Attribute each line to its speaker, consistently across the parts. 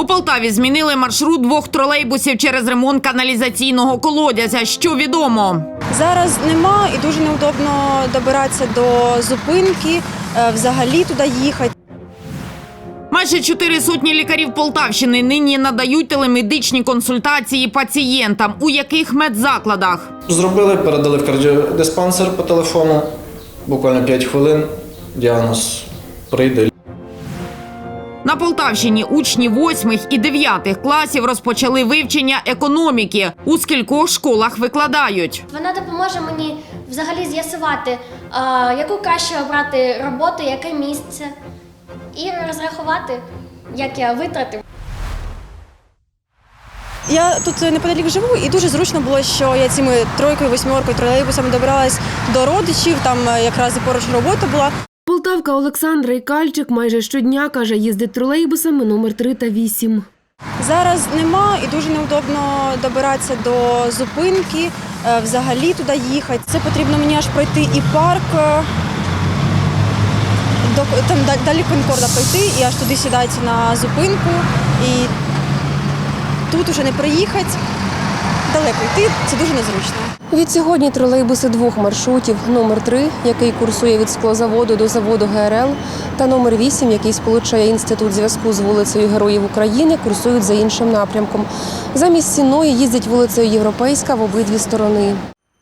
Speaker 1: У Полтаві змінили маршрут двох тролейбусів через ремонт каналізаційного колодязя. Що відомо?
Speaker 2: Зараз нема і дуже неудобно добиратися до зупинки, е, взагалі туди їхати.
Speaker 1: Майже чотири сотні лікарів Полтавщини нині надають телемедичні консультації пацієнтам. У яких медзакладах?
Speaker 3: Зробили, передали в кардіодиспансер по телефону. Буквально 5 хвилин. Діагноз прийде.
Speaker 1: На Полтавщині учні восьмих і дев'ятих класів розпочали вивчення економіки. У скількох школах викладають.
Speaker 4: Вона допоможе мені взагалі з'ясувати, яку краще обрати роботу, яке місце, і розрахувати, як я витратив.
Speaker 2: Я тут неподалік живу, і дуже зручно було, що я цими тройкою, восьмеркою, тролейбусами добиралась до родичів. Там якраз і поруч робота була.
Speaker 5: Полтавка Олександра Ікальчик майже щодня каже, їздить тролейбусами номер 3 та 8.
Speaker 2: Зараз нема і дуже неудобно добиратися до зупинки, е, взагалі туди їхати. Це потрібно мені аж пройти і парк. е, там да- далі Конкорда пройти і аж туди сідати на зупинку. І тут уже не приїхати. Далеко йти, це дуже незручно.
Speaker 5: Від сьогодні тролейбуси двох маршрутів: номер 3, який курсує від склозаводу до заводу ГРЛ, та номер 8, який сполучає інститут зв'язку з вулицею Героїв України, курсують за іншим напрямком. Замість сіної їздять вулицею Європейська в обидві сторони.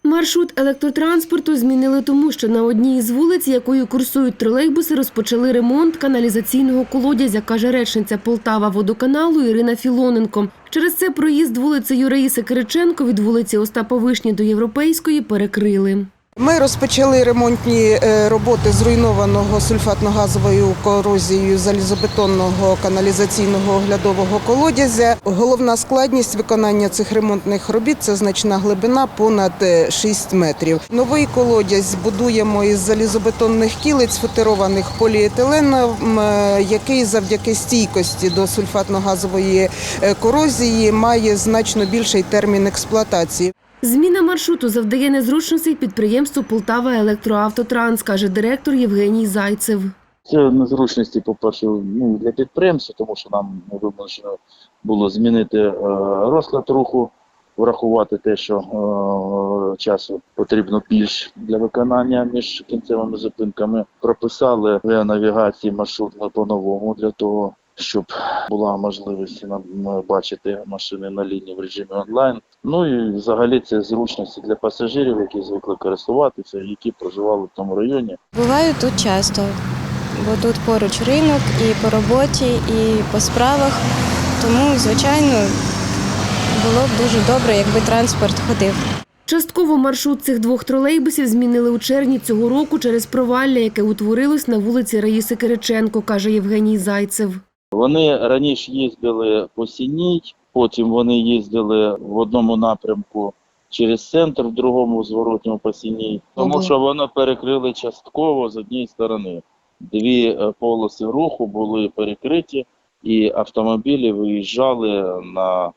Speaker 5: Маршрут електротранспорту змінили тому, що на одній із вулиць, якою курсують тролейбуси, розпочали ремонт каналізаційного колодязя, каже речниця Полтава водоканалу Ірина Філоненко. Через це проїзд вулицею Раїси Кириченко від вулиці Остапа Вишні до Європейської перекрили.
Speaker 6: Ми розпочали ремонтні е, роботи зруйнованого сульфатно-газовою корозією залізобетонного каналізаційного оглядового колодязя. Головна складність виконання цих ремонтних робіт це значна глибина понад е, 6 метрів. Новий колодязь будуємо із залізобетонних кілиць, футерованих поліетиленом, е, який завдяки стійкості до сульфатно-газової е, корозії має значно більший термін експлуатації.
Speaker 5: Зміна маршруту завдає незручностей підприємству Полтава Електроавтотранс, каже директор Євгеній Зайцев.
Speaker 7: Це незручності, по-перше, ну, для підприємства, тому що нам вимушено було змінити е, розклад руху, врахувати те, що е, часу потрібно більш для виконання між кінцевими зупинками. Прописали навігації маршрут по-новому для того, щоб була можливість нам бачити машини на лінії в режимі онлайн. Ну і взагалі це зручності для пасажирів, які звикли користуватися, які проживали в тому районі.
Speaker 8: Буваю тут часто, бо тут поруч ринок і по роботі, і по справах. Тому, звичайно, було б дуже добре, якби транспорт ходив.
Speaker 5: Частково маршрут цих двох тролейбусів змінили у червні цього року через провалля, яке утворилось на вулиці Раїси Кириченко, каже Євгеній Зайцев.
Speaker 7: Вони раніше їздили по Сіній, потім вони їздили в одному напрямку через центр, в другому зворотньому по Сіній, тому що вони перекрили частково з однієї сторони. Дві е, полоси руху були перекриті, і автомобілі виїжджали на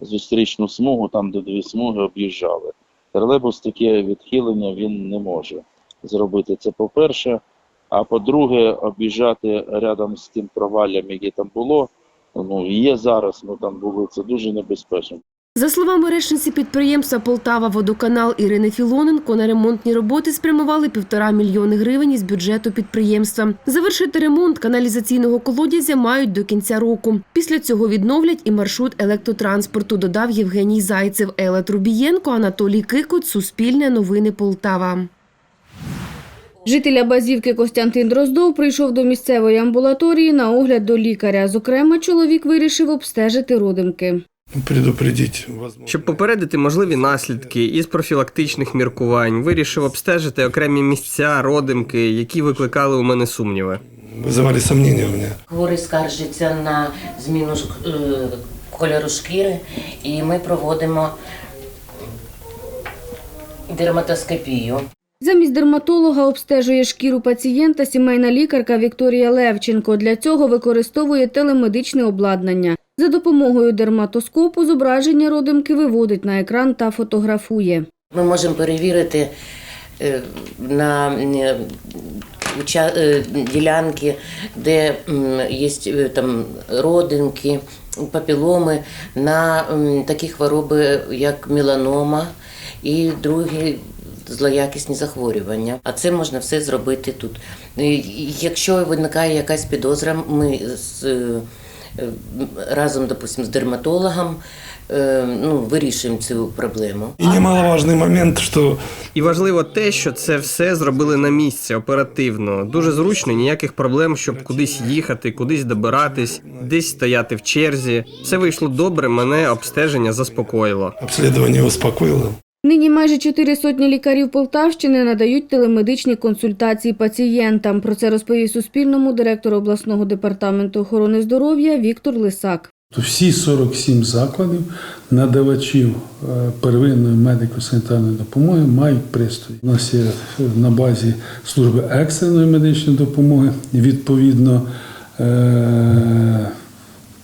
Speaker 7: зустрічну смугу, там де дві смуги об'їжджали. Тролейбус таке відхилення він не може зробити. Це по-перше. А по-друге, об'їжджати рядом з тим проваллям, яке там було, ну є зараз, ну там було це дуже небезпечно.
Speaker 5: За словами речниці підприємства Полтава Водоканал Ірини Філоненко, на ремонтні роботи спрямували півтора мільйони гривень із бюджету підприємства. Завершити ремонт каналізаційного колодязя мають до кінця року. Після цього відновлять і маршрут електротранспорту, додав Євгеній Зайцев, Елла Трубієнко, Анатолій Кикут, Суспільне новини Полтава.
Speaker 9: Житель Абазівки Костянтин Дроздов прийшов до місцевої амбулаторії на огляд до лікаря. Зокрема, чоловік вирішив обстежити родимки.
Speaker 10: Щоб попередити можливі наслідки із профілактичних міркувань, вирішив обстежити окремі місця, родимки, які викликали у мене сумніви.
Speaker 11: Вызывали сомнения у меня.
Speaker 12: Хворий скаржиться на зміну е, кольору шкіри, і ми проводимо дерматоскопію.
Speaker 9: Замість дерматолога обстежує шкіру пацієнта сімейна лікарка Вікторія Левченко. Для цього використовує телемедичне обладнання. За допомогою дерматоскопу зображення родимки виводить на екран та фотографує.
Speaker 12: Ми можемо перевірити е, на е, е, ділянки, де є там родинки, папіломи, на такі хвороби, як меланома і другі злоякісні захворювання. А це можна все зробити тут. Якщо виникає якась підозра, ми з, е, е, разом, допустим, з дерматологом е, ну, вирішуємо цю проблему.
Speaker 11: И немаловажный момент, что
Speaker 10: І важливо те, що це все зробили на місці оперативно. Дуже зручно, ніяких проблем, щоб кудись їхати, кудись добиратись, десь стояти в черзі. Все вийшло добре, мене обстеження заспокоїло.
Speaker 11: обследование успокоило.
Speaker 9: Нині майже чотири сотні лікарів Полтавщини надають телемедичні консультації пацієнтам. Про це розповів Суспільному директор обласного департаменту охорони здоров'я Віктор Лисак.
Speaker 13: Всі 47 закладів надавачів е, первинної медико-санітарної допомоги мають пристрої. У нас є на базі служби екстреної медичної допомоги. Відповідно, е,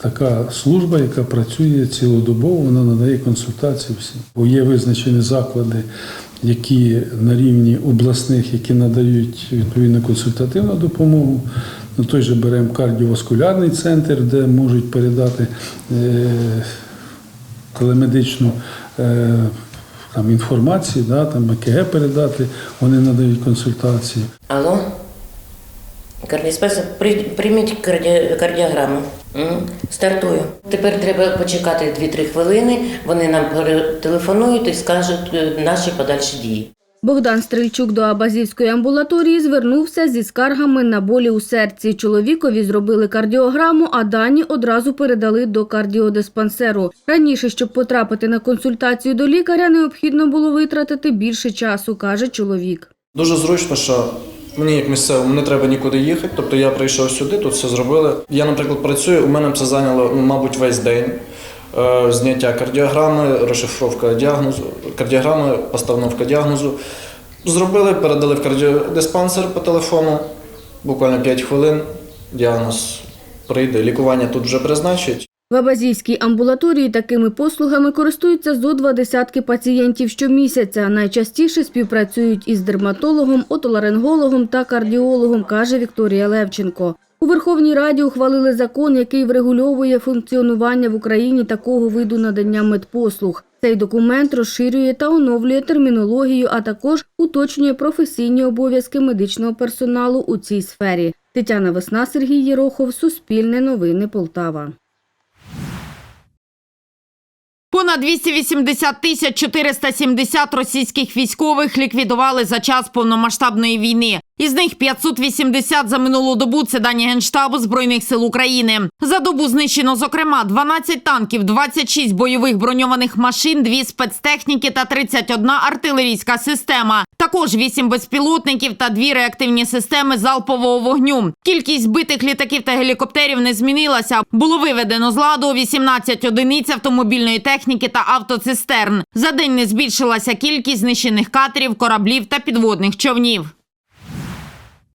Speaker 13: така служба, яка працює цілодобово, вона надає консультації всім. Бо є визначені заклади, які на рівні обласних, які надають відповідно консультативну допомогу. Ну, той же беремо кардіоваскулярний центр, де можуть передати е, телемедичну е, там, інформацію, да, там ЕКГ передати, вони надають консультації.
Speaker 12: Алло? Кардіспеса, прийміть карді... кардіограму. Стартую. Тепер треба почекати 2-3 хвилини. Вони нам телефонують і скажуть е, наші подальші дії.
Speaker 9: Богдан Стрельчук до Абазівської амбулаторії звернувся зі скаргами на болі у серці. Чоловікові зробили кардіограму, а дані одразу передали до кардіодиспансеру. Раніше, щоб потрапити на консультацію до лікаря, необхідно було витратити більше часу, каже чоловік.
Speaker 3: Дуже зручно, що мені як місцевому не треба нікуди їхати. Тобто я прийшов сюди, тут все зробили. Я, наприклад, працюю, у мене це зайняло, ну, мабуть, весь день. Е, Зняття кардіограми, розшифровка діагнозу, кардіограми, постановка діагнозу. Зробили, передали в кардіодиспансер по телефону. Буквально 5 хвилин. Діагноз прийде. Лікування тут вже призначать.
Speaker 9: В Абазійській амбулаторії такими послугами користуються зо два десятки пацієнтів щомісяця. Найчастіше співпрацюють із дерматологом, отоларингологом та кардіологом, каже Вікторія Левченко. У Верховній Раді ухвалили закон, який врегульовує функціонування в Україні такого виду надання медпослуг. Цей документ розширює та оновлює термінологію, а також уточнює професійні обов'язки медичного персоналу у цій сфері. Тетяна Весна, Сергій Єрохов, Суспільне новини Полтава.
Speaker 1: Понад 280 тисяч 470 російських військових ліквідували за час повномасштабної війни. Із них 580 за минулу добу – це дані Генштабу Збройних сил України. За добу знищено, зокрема, 12 танків, 26 бойових броньованих машин, 2 спецтехніки та 31 артилерійська система. Також 8 безпілотників та 2 реактивні системи залпового вогню. Кількість збитих літаків та гелікоптерів не змінилася. Було виведено з ладу 18 одиниць автомобільної техніки та автоцистерн. За день не збільшилася кількість знищених катерів, кораблів та підводних човнів.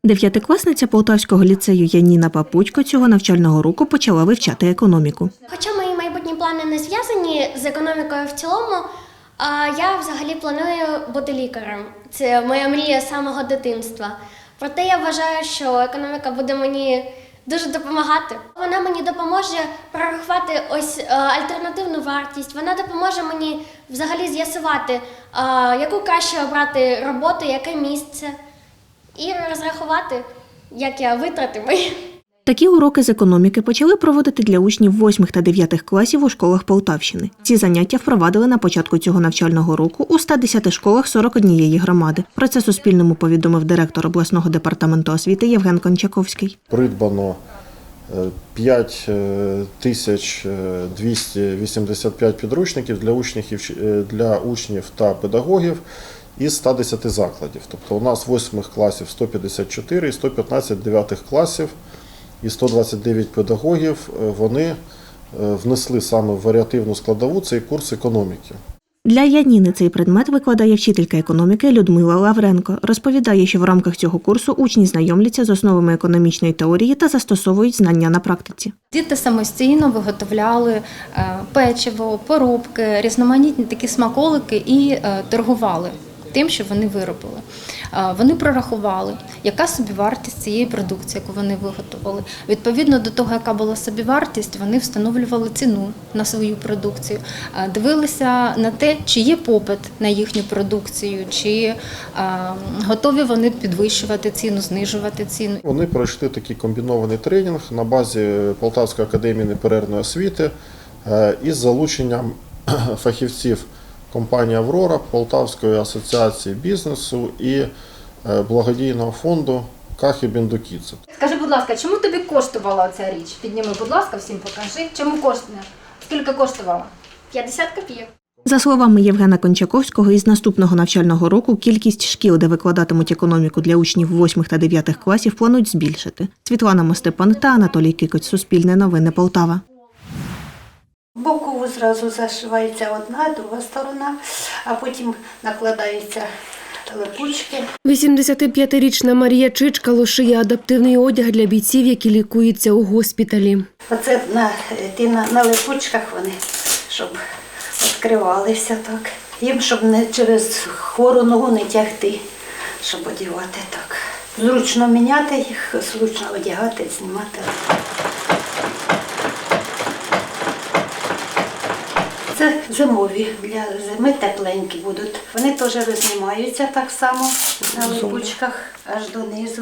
Speaker 14: Дев'ятикласниця Полтавського ліцею Яніна Папутько цього навчального року почала вивчати економіку.
Speaker 4: Хоча мої майбутні плани не зв'язані з економікою в цілому, я взагалі планую бути лікарем. Це моя мрія з самого дитинства. Проте я вважаю, що економіка буде мені дуже допомагати. Вона мені допоможе прорахувати ось е, альтернативну вартість. Вона допоможе мені взагалі з'ясувати, е, яку краще обрати роботу, яке місце, і розрахувати, як я витратиму.
Speaker 14: Такі уроки з економіки почали проводити для учнів 8 та 9 класів у школах Полтавщини. Ці заняття впровадили на початку цього навчального року у 110 школах 41 громади. Про це Суспільному повідомив директор обласного департаменту освіти Євген Кончаковський.
Speaker 15: Придбано е, 5 е, е, 285 підручників для учнів, е, для учнів та педагогів із 110 закладів. Тобто у нас 8 класів 154 і 115 9 класів і 129 педагогів е, вони е, внесли саме в варіативну складову цей курс економіки.
Speaker 14: Для Яніни цей предмет викладає вчителька економіки Людмила Лавренко. Розповідає, що в рамках цього курсу учні знайомляться з основами економічної теорії та застосовують знання на практиці.
Speaker 16: Діти самостійно виготовляли е, печиво, порубки, різноманітні такі смаколики і торгували. Тим, що вони виробили. Вони прорахували, яка собівартість цієї продукції, яку вони виготовили. Відповідно до того, яка була собівартість, вони встановлювали ціну на свою продукцію, дивилися на те, чи є попит на їхню продукцію, чи готові вони підвищувати ціну, знижувати ціну.
Speaker 15: Вони пройшли такий комбінований тренінг на базі Полтавської академії неперервної освіти е, із залученням фахівців компанії Аврора, Полтавської асоціації бізнесу і е, благодійного фонду Кахи Бендукіце.
Speaker 17: Скажи, будь ласка, чому тобі коштувала ця річ? Підніми, будь ласка, всім покажи. Чому коштує? Скільки коштувала?
Speaker 4: 50 копійок.
Speaker 14: За словами Євгена Кончаковського, із наступного навчального року кількість шкіл, де викладатимуть економіку для учнів 8 та 9 класів, планують збільшити. Світлана Мостепан та Анатолій Кикоць, Суспільне новини Полтава.
Speaker 18: Бокову зразу зашивається одна, друга сторона, а потім накладаються липучки.
Speaker 5: 85-річна Марія Чичкало шиє адаптивний одяг для бійців, які лікуються у госпіталі.
Speaker 18: Оце на, ті на, на липучках вони, щоб відкривалися так. Їм, щоб не через хвору ногу не тягти, щоб одягати так. Зручно міняти їх, зручно одягати, знімати. Це зимові, для зими тепленькі будуть. Вони теж рознімаються так само на липучках аж донизу.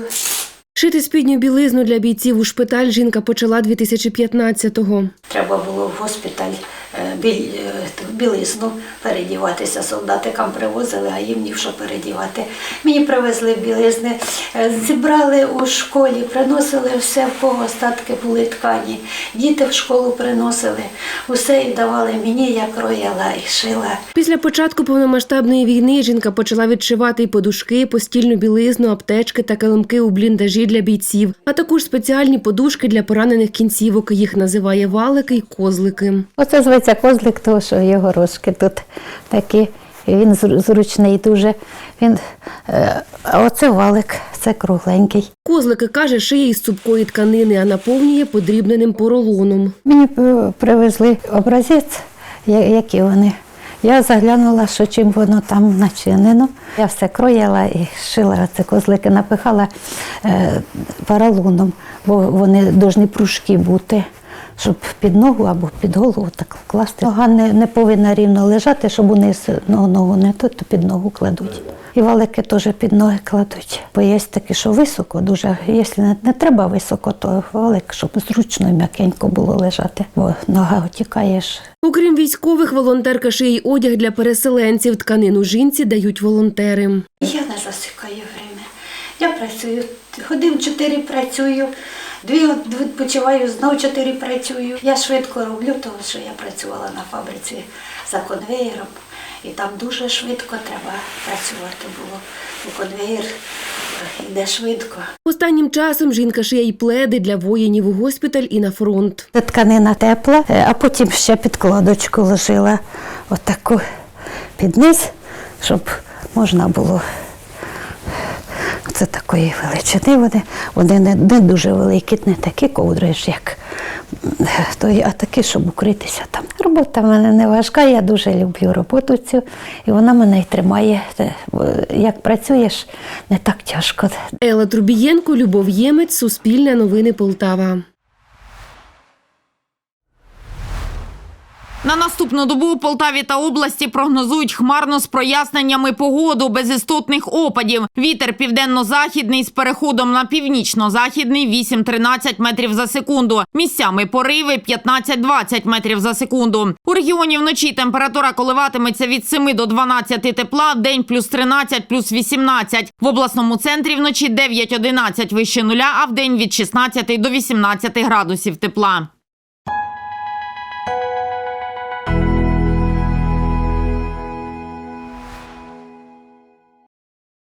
Speaker 5: Шити спідню білизну для бійців у шпиталь жінка почала 2015-го.
Speaker 18: Треба було в госпіталь біль- е, білизну передіватися. Солдатикам привозили, а їм ні в що передівати. Мені привезли білизни, е, зібрали у школі, приносили все, в кого остатки були ткані. Діти в школу приносили, усе і давали мені, я крояла і шила.
Speaker 5: Після початку повномасштабної війни жінка почала відшивати й подушки, постільну білизну, аптечки та килимки у бліндажі для бійців, а також спеціальні подушки для поранених кінцівок. Їх називає валики й козлики.
Speaker 19: Оце зветься козлик, тому що його рожки тут такі. Він зручний дуже. Він, е, а оце валик, це кругленький.
Speaker 5: Козлики каже, шиє із цупкої тканини, а наповнює подрібненим поролоном.
Speaker 19: Мені е, привезли образець, які вони. Я заглянула, що чим воно там начинено. Я все кроїла і шила ці козлики, напихала е, поролоном, бо вони повинні пружки бути, щоб під ногу або під голову так класти. Нога не, не повинна рівно лежати, щоб униз ногу, ногу не то, то під ногу кладуть. І валики теж під ноги кладуть. Бо є такі, що високо, дуже. Якщо не, не треба високо, то валик, щоб зручно і м'якенько було лежати, бо нога отікаєш.
Speaker 5: Окрім військових, волонтерка шиє й одяг для переселенців. Тканину жінці дають волонтери.
Speaker 18: Я не засікаю время. Я працюю, годин чотири працюю, дві відпочиваю, знов чотири працюю. Я швидко роблю, тому що я працювала на фабриці за конвеєром. І там дуже швидко треба працювати було. І конвеєр йде швидко.
Speaker 5: Останнім часом жінка шиє й пледи для воїнів у госпіталь і на фронт.
Speaker 19: Тканина тепла, е, а потім ще підкладочку ложила отаку під низ, щоб можна було. Це такої величини вони, вони не, не дуже великі, не такі ковдри, як той, а такі, щоб укритися там. Робота в мене не важка, я дуже люблю роботу цю, і вона мене й тримає. Е, Як працюєш, не так тяжко.
Speaker 5: Елла Трубієнко, Любов Ємець, Суспільне новини Полтава.
Speaker 1: На наступну добу у Полтаві та області прогнозують хмарно з проясненнями погоду без істотних опадів. Вітер південно-західний з переходом на північно-західний 8-13 метрів за секунду. Місцями пориви 15-20 метрів за секунду. У регіоні вночі температура коливатиметься від 7 до 12 тепла, в день плюс 13, плюс 18. В обласному центрі вночі 9-11 вище нуля, а в день від 16 до 18 градусів тепла.